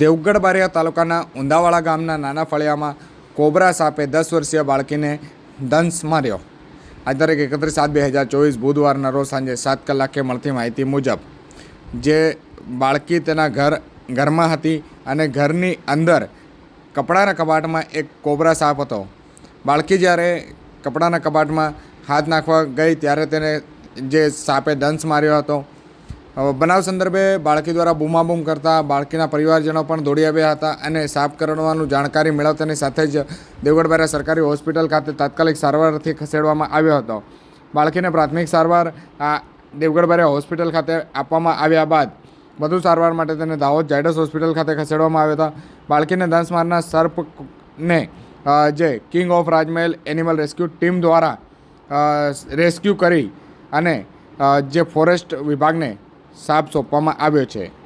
દેવગઢ બારિયા તાલુકાના ઉંદાવાડા ગામના નાના ફળિયામાં કોબરા સાપે દસ વર્ષીય બાળકીને દંશ માર્યો. આજ તારીખ એકત્રીસ સાત બે હજાર ચોવીસ બુધવારના રોજ સાંજે સાત કલાકે મળતી માહિતી મુજબ, જે બાળકી તેના ઘર, ઘરમાં હતી અને ઘરની અંદર કપડાના કબાટમાં એક કોબરા સાપ હતો. બાળકી જ્યારે કપડાના કબાટમાં હાથ નાખવા ગઈ ત્યારે તેને જે સાપે દંશ માર્યો હતો બનાવ સંદર્ભે બાળકી દ્વારા બૂમાબૂમ કરતા બાળકીના પરિવારજનો પણ દોડી આવ્યા હતા અને સાફ કરવાનું જાણકારી મેળવતાની સાથે જ દેવગઢ બારિયા સરકારી હોસ્પિટલ ખાતે તાત્કાલિક સારવારથી ખસેડવામાં આવ્યો હતો. બાળકીને પ્રાથમિક સારવાર આ દેવગઢબારા હોસ્પિટલ ખાતે આપવામાં આવ્યા બાદ વધુ સારવાર માટે તેને દાહોદ જાયડસ હોસ્પિટલ ખાતે ખસેડવામાં આવ્યો હતો. બાળકીને દંશ મારના સર્પને જે king of Rajmahal animal rescue team દ્વારા રેસ્ક્યુ કરી અને જે ફોરેસ્ટ વિભાગને સાપ સોંપવામાં આવ્યો છે.